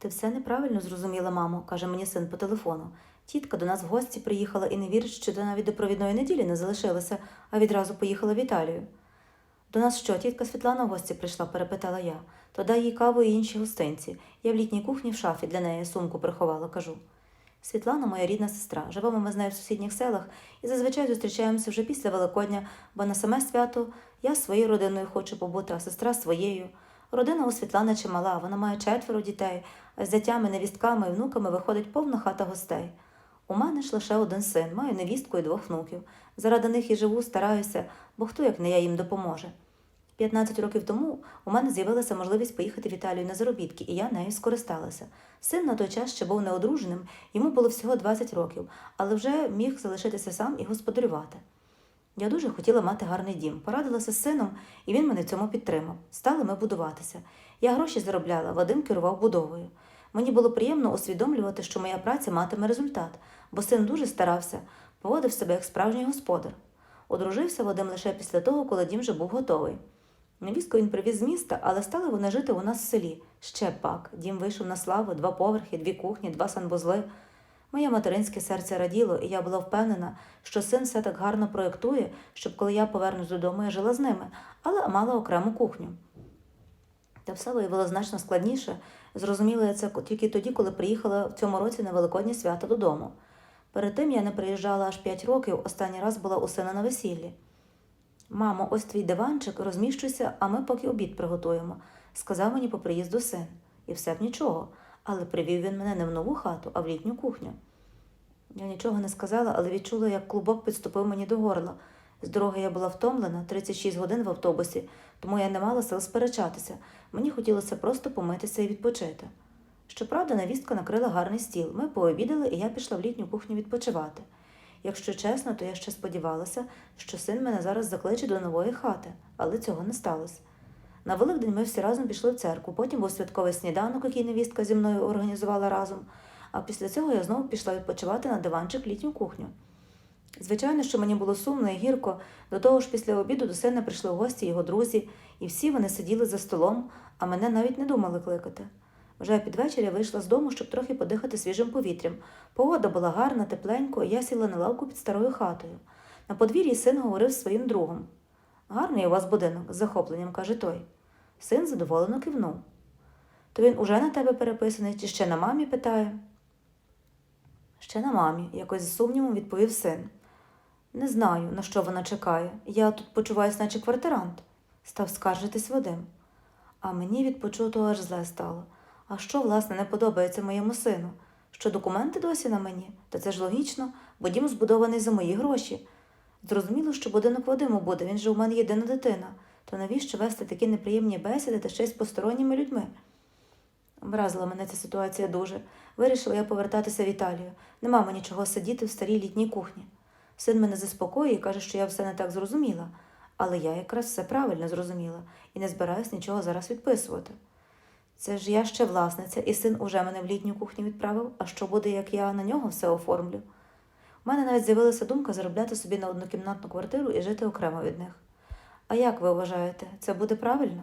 Ти все неправильно зрозуміла, мамо, каже мені син по телефону. Тітка до нас в гості приїхала і не вірить, що до навіть до провідної неділі не залишилася, а відразу поїхала в Італію. До нас що, тітка Світлана в гості прийшла, перепитала я. То дай їй каву і інші гостинці. Я в літній кухні в шафі для неї сумку приховала, кажу. Світлана моя рідна сестра. Живемо ми з нею в сусідніх селах і зазвичай зустрічаємося вже після Великодня, бо на саме свято я своєю родиною хочу побути, а сестра своєю. Родина у Світлани чимала, вона має четверо дітей, з зятями, невістками і внуками виходить повна хата гостей. У мене ж лише один син, маю невістку і двох внуків. Заради них і живу, стараюся, бо хто як не я їм допоможе. 15 років тому у мене з'явилася можливість поїхати в Італію на заробітки, і я нею скористалася. Син на той час ще був неодруженим, йому було всього 20 років, але вже міг залишитися сам і господарювати. Я дуже хотіла мати гарний дім, порадилася з сином, і він мене цьому підтримав. Стали ми будуватися. Я гроші заробляла, Вадим керував будовою. Мені було приємно усвідомлювати, що моя праця матиме результат, бо син дуже старався, поводив себе як справжній господар. Одружився Вадим лише після того, коли дім вже був готовий. Невістку він привіз з міста, але стали вони жити у нас в селі. Ще пак. Дім вийшов на славу, два поверхи, дві кухні, два санвузли. Моє материнське серце раділо, і я була впевнена, що син все так гарно проєктує, щоб коли я повернусь додому, я жила з ними, але мала окрему кухню. Та все виявило значно складніше. Зрозуміла я це тільки тоді, коли приїхала в цьому році на Великодні свято додому. Перед тим я не приїжджала аж п'ять років, останній раз була у сина на весіллі. Мамо, ось твій диванчик, розміщуйся, а ми поки обід приготуємо, сказав мені по приїзду син. І все б нічого, але привів він мене не в нову хату, а в літню кухню. Я нічого не сказала, але відчула, як клубок підступив мені до горла. З дороги я була втомлена, 36 годин в автобусі, тому я не мала сил сперечатися. Мені хотілося просто помитися і відпочити. Щоправда, навістка накрила гарний стіл. Ми пообідали, і я пішла в літню кухню відпочивати. Якщо чесно, то я ще сподівалася, що син мене зараз закличе до нової хати, але цього не сталося. На Великдень ми всі разом пішли в церкву, потім був святковий сніданок, який невістка зі мною організувала разом, а після цього я знову пішла відпочивати на диванчик літню кухню. Звичайно, що мені було сумно і гірко, до того ж після обіду до сина прийшли гості його друзі, і всі вони сиділи за столом, а мене навіть не думали кликати. Вже під вечір я вийшла з дому, щоб трохи подихати свіжим повітрям. Погода була гарна, тепленько, і я сіла на лавку під старою хатою. На подвір'ї син говорив своїм другом. Гарний у вас будинок, з захопленням каже той. Син задоволено кивнув. То він уже на тебе переписаний чи ще на мамі питає? Ще на мамі, якось з сумнівом відповів син. Не знаю, на що вона чекає. Я тут почуваюся, наче квартирант, став скаржитись Вадим. А мені від почутого аж зле стало. А що, власне, не подобається моєму сину? Що документи досі на мені? Та це ж логічно, бо дім збудований за мої гроші. Зрозуміло, що будинок Вадиму буде, він же у мене єдина дитина. То навіщо вести такі неприємні бесіди та ще й з посторонніми людьми? Образила мене ця ситуація дуже. Вирішила я повертатися в Італію. Нема мені чого сидіти в старій літній кухні. Син мене заспокоює і каже, що я все не так зрозуміла, але я якраз все правильно зрозуміла і не збираюсь нічого зараз відписувати. Це ж я ще власниця, і син уже мене в літню кухню відправив, а що буде, як я на нього все оформлю? У мене навіть з'явилася думка заробляти собі на однокімнатну квартиру і жити окремо від них. А як ви вважаєте, це буде правильно?